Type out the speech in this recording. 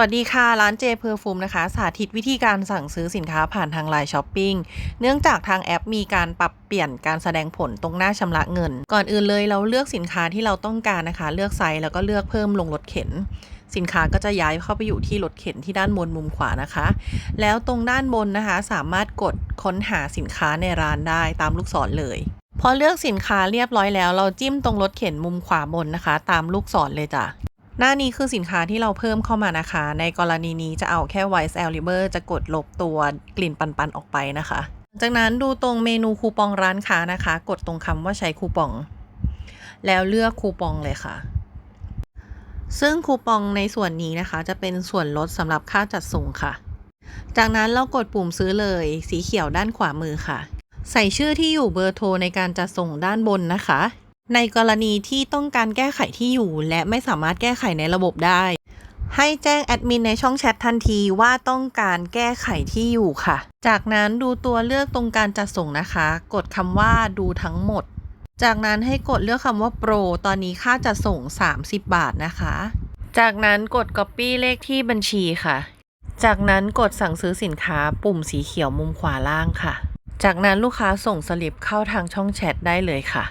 สวัสดีค่ะ ร้านเจเพอร์ฟูมนะคะ สาธิตวิธีการสั่งซื้อสินค้าผ่านทางไลน์ช้อปปิ้งเนื่องจากทางแอปมีการปรับเปลี่ยนการแสดงผลตรงหน้าชำระเงิน ก่อนอื่นเลยเราเลือกสินค้าที่เราต้องการนะคะ เลือกไซส์แล้วก็เลือกเพิ่มลงรถเข็น สินค้าก็จะย้ายเข้าไปอยู่ที่รถเข็นที่ด้านบนมุมขวานะคะ แล้วตรงด้านบนนะคะ สามารถกดค้นหาสินค้าในร้านได้ตามลูกศรเลยพอเลือกสินค้าเรียบร้อยแล้ว เราจิ้มตรงรถเข็นมุมขวาบนนะคะ ตามลูกศรเลยจ้ะ หน้านี้คือสินค้าที่เราเพิ่มเข้ามานะคะ ในกรณีนี้จะเอาแค่ White a l i b e r จะกดลบตัวกลิ่นปันๆออกไปนะคะ จากนั้นดูตรงเมนูคูปองร้านค้านะคะ กดตรงคำว่าใช้คูปอง แล้วเลือกคูปองเลยค่ะ ซึ่งคูปองในส่วนนี้นะคะ จะเป็นส่วนลดสำหรับค่าจัดส่งค่ะ จากนั้นเรากดปุ่มซื้อเลย สีเขียวด้านขวามือค่ะ ใส่ชื่อที่อยู่เบอร์โทรในการจัดส่งด้านบนนะคะ ในกรณีที่ต้องการแก้ไขที่อยู่ และไม่สามารถแก้ไขในระบบได้ ให้แจ้งแอดมินในช่องแชททันทีว่าต้องการแก้ไขที่อยู่ค่ะ จากนั้นดูตัวเลือกตรงการจัดส่งนะคะ กดคำว่าดูทั้งหมด จากนั้นให้กดเลือกคำว่าโปรตอนนี้ค่าจัดส่ง 30 บาทนะคะ จากนั้นกด Copy เลขที่บัญชีค่ะ จากนั้นกดสั่งซื้อสินค้าปุ่มสีเขียวมุมขวาล่างค่ะ จากนั้นลูกค้าส่งสลิปเข้าทางช่องแชทได้เลยค่ะ